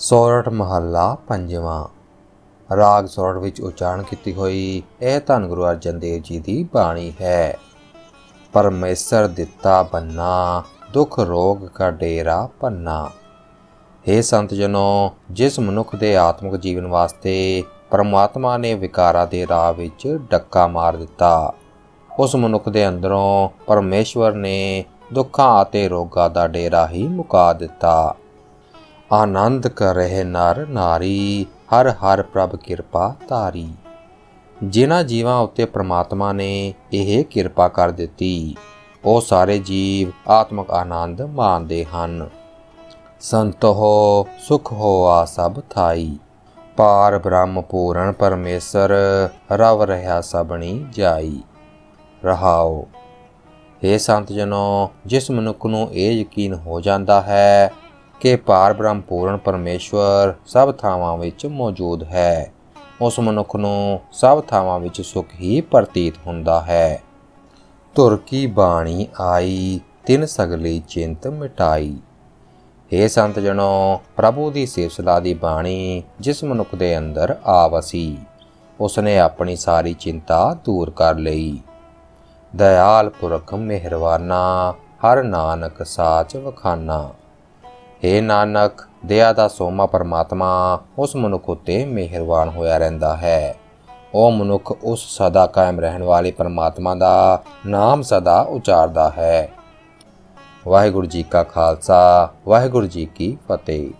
ਸੋਰਠ ਮਹੱਲਾ ਪੰਜਵਾਂ। ਰਾਗ ਸੋਰਠ ਵਿੱਚ ਉਚਾਰਨ ਕੀਤੀ ਹੋਈ ਇਹ ਧੰਨ ਗੁਰੂ ਅਰਜਨ ਦੇਵ ਜੀ ਦੀ ਬਾਣੀ ਹੈ। ਪਰਮੇਸ਼ਰ ਦਿੱਤਾ ਬੰਨਾ ਦੁੱਖ ਰੋਗ ਕਾ ਡੇਰਾ ਪੰਨਾ। हे ਸੰਤ ਜਨੋ, ਜਿਸ ਮਨੁੱਖ ਦੇ ਆਤਮਿਕ ਜੀਵਨ ਵਾਸਤੇ ਪਰਮਾਤਮਾ ਨੇ ਵਿਕਾਰਾਂ ਦੇ ਰਾਹ ਵਿੱਚ ਡੱਕਾ ਮਾਰ ਦਿੱਤਾ, ਉਸ ਮਨੁੱਖ ਦੇ ਅੰਦਰੋਂ ਪਰਮੇਸ਼ਵਰ ਨੇ ਦੁੱਖਾਂ ਅਤੇ ਰੋਗਾਂ ਦਾ ਡੇਰਾ ਹੀ ਮੁਕਾ ਦਿੱਤਾ। ਆਨੰਦ ਕਰ ਰਹੇ ਨਰ ਨਾਰੀ, ਹਰ ਹਰ ਪ੍ਰਭ ਕਿਰਪਾ ਧਾਰੀ। ਜਿਨ੍ਹਾਂ ਜੀਵਾਂ ਉੱਤੇ ਪ੍ਰਮਾਤਮਾ ਨੇ ਇਹ ਕਿਰਪਾ ਕਰ ਦਿੱਤੀ, ਉਹ ਸਾਰੇ ਜੀਵ ਆਤਮਿਕ ਆਨੰਦ ਮਾਣਦੇ ਹਨ। ਸੰਤ ਹੋ, ਸੁਖ ਹੋ ਆ ਸਭ ਥਾਈ। ਪਾਰ ਬ੍ਰਹਮ ਪੂਰਨ ਪਰਮੇਸ਼ਰ, ਰਵ ਰਹਾ ਸਭਣੀ ਜਾਈ। ਰਹਾਓ। हे ਸੰਤ ਜਨੋ, ਜਿਸ ਮਨੁੱਖ ਨੂੰ ਇਹ ਯਕੀਨ ਹੋ ਜਾਂਦਾ ਹੈ ਕਿ ਪਾਰ ਬ੍ਰਹਮ ਪੂਰਨ ਪਰਮੇਸ਼ਵਰ ਸਭ ਥਾਵਾਂ ਵਿੱਚ ਮੌਜੂਦ ਹੈ। ਉਸ ਮਨੁੱਖ ਨੂੰ ਸਭ ਥਾਵਾਂ ਵਿੱਚ ਸੁਖ ਹੀ ਪ੍ਰਤੀਤ ਹੁੰਦਾ ਹੈ। ਧੁਰ ਕੀ ਬਾਣੀ ਆਈ, ਤਿੰਨ ਸਗਲੀ ਚਿੰਤ ਮਿਟਾਈ। हे ਸੰਤ ਜਣੋ, ਪ੍ਰਭੂ ਦੀ ਸੇਵ ਦੀ ਬਾਣੀ ਜਿਸ ਮਨੁੱਖ ਦੇ ਅੰਦਰ ਆ ਵਸੀ ਉਸਨੇ ਆਪਣੀ ਸਾਰੀ ਚਿੰਤਾ ਦੂਰ ਕਰ ਲਈ। ਦਇਆਲ ਪੁਰਖ ਮਿਹਰਵਾਨਾ, ਹਰ ਨਾਨਕ ਸਾਚ ਵਖਾਨਾ। हे ਨਾਨਕ, ਦਇਆ ਦਾ ਸੋਮਾ ਪਰਮਾਤਮਾ, ਉਸ ਮਨੁੱਖ ਉਤੇ ਮਿਹਰਬਾਨ ਹੋਇਆ ਰਹਿੰਦਾ ਹੈ। ਉਹ ਮਨੁੱਖ ਉਸ ਸਦਾ ਕਾਇਮ ਰਹਿਣ ਵਾਲੇ ਪਰਮਾਤਮਾ ਦਾ ਨਾਮ ਸਦਾ ਉਚਾਰਦਾ ਹੈ। ਵਾਹਿਗੁਰੂ ਜੀ ਕਾ ਖਾਲਸਾ, ਵਾਹਿਗੁਰੂ ਜੀ ਕੀ ਫਤਿਹ।